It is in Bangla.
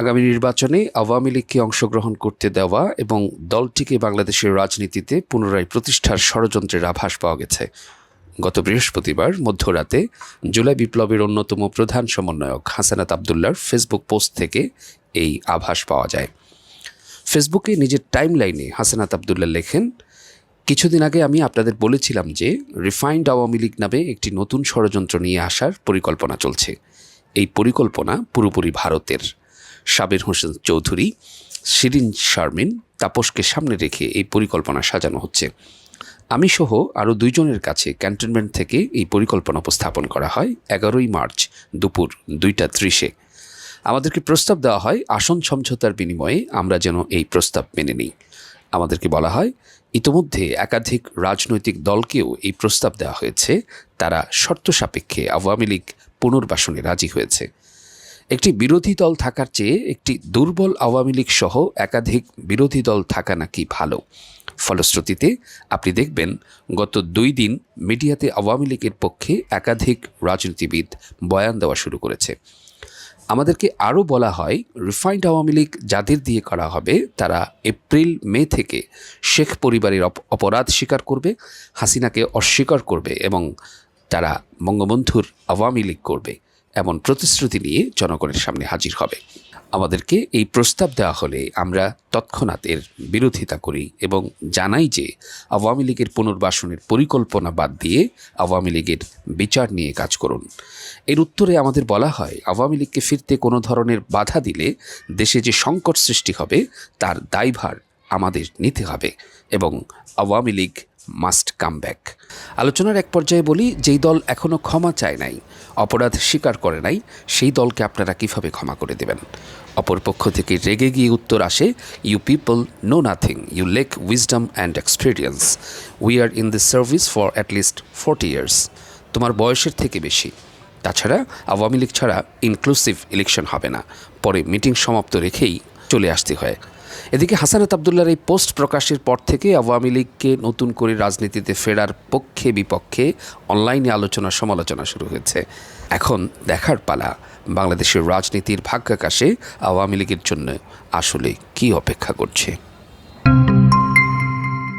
আগামী নির্বাচনে আওয়ামী লীগকে অংশগ্রহণ করতে দেওয়া এবং দলটিকে বাংলাদেশের রাজনীতিতে পুনরায় প্রতিষ্ঠার ষড়যন্ত্রের আভাস পাওয়া গেছে। গত বৃহস্পতিবার মধ্যরাতে জুলাই বিপ্লবের অন্যতম প্রধান সমন্বয়ক হাসানাত আবদুল্লার ফেসবুক পোস্ট থেকে এই আভাস পাওয়া যায়। ফেসবুকে নিজের টাইমলাইনে হাসানাত আবদুল্লাহ লেখেন, কিছুদিন আগে আমি আপনাদের বলেছিলাম যে রিফাইন্ড আওয়ামী লীগ নামে একটি নতুন ষড়যন্ত্র নিয়ে আসার পরিকল্পনা চলছে। এই পরিকল্পনা পুরোপুরি ভারতের। সাবির হোসেন চৌধুরী, শিরিন শারমিন, তাপসকে সামনে রেখে এই পরিকল্পনা সাজানো হচ্ছে। আমি সহ আরও দুইজনের কাছে ক্যান্টনমেন্ট থেকে এই পরিকল্পনা উপস্থাপন করা হয় এগারোই মার্চ দুপুর দুইটা ত্রিশে। আমাদেরকে প্রস্তাব দেওয়া হয়, আসন সমঝোতার বিনিময়ে আমরা যেন এই প্রস্তাব মেনে নিই। আমাদেরকে বলা হয়, ইতোমধ্যে একাধিক রাজনৈতিক দলকেও এই প্রস্তাব দেওয়া হয়েছে, তারা শর্ত সাপেক্ষে আওয়ামী লীগ পুনর্বাসনে রাজি হয়েছে। একটি বিরোধী দল থাকার চেয়ে একটি দুর্বল আওয়ামী লীগ সহ একাধিক বিরোধী দল থাকা নাকি ভালো? ফলশ্রুতিতে, আপনি দেখবেন গত দুই দিন মিডিয়াতে আওয়ামী লীগের পক্ষে একাধিক রাজনীতিবিদ বয়ান দেওয়া শুরু করেছে। আমাদেরকে আরও বলা হয়, রিফাইন্ড আওয়ামী লীগ যাদের দিয়ে করা হবে, তারা এপ্রিল, মে থেকে শেখ পরিবারের অপ- অপরাধ স্বীকার করবে, হাসিনাকে অস্বীকার করবে এবং তারা বঙ্গবন্ধুর আওয়ামী লীগ করবে। এমন প্রতিশ্রুতি নিয়ে জনগণের সামনে হাজির হবে। আমাদেরকে এই প্রস্তাব দেওয়া হলে আমরা তৎক্ষণাৎ এর বিরোধিতা করি এবং জানাই যে আওয়ামী লীগের পুনর্বাসনের পরিকল্পনা বাদ দিয়ে আওয়ামী লীগের বিচার নিয়ে কাজ করুন। এর উত্তরে আমাদের বলা হয়, আওয়ামী লীগকে ফিরতে কোনো ধরনের বাধা দিলে দেশে যে সংকট সৃষ্টি হবে, তার দায়ভার আমাদের নিতে হবে এবং Awami League must come back. আলোচনার এক পর্যায়ে বলি, যেই দল এখনও ক্ষমা চায় নাই, অপরাধ স্বীকার করে নাই, সেই দলকে আপনারা কীভাবে ক্ষমা করে দেবেন? অপরপক্ষ থেকে রেগে গিয়ে উত্তর আসে you people know nothing you lack wisdom and experience we are in the service for at least forty years তোমার বয়সের থেকে বেশি। তাছাড়া আওয়ামী লীগ ছাড়া ইনক্লুসিভ ইলেকশন হবে না। পরে মিটিং সমাপ্ত রেখেই চলে আসতে হয়। এদিকে হাসানাত আবদুল্লার এই পোস্ট প্রকাশের পর থেকে আওয়ামী লীগকে নতুন করে রাজনীতিতে ফেরার পক্ষে বিপক্ষে অনলাইনে আলোচনা, সমালোচনা শুরু হয়েছে। এখন দেখার পালা, বাংলাদেশের রাজনীতির ভাগ্যাকাশে আওয়ামী লীগের জন্য আসলে কি অপেক্ষা করছে?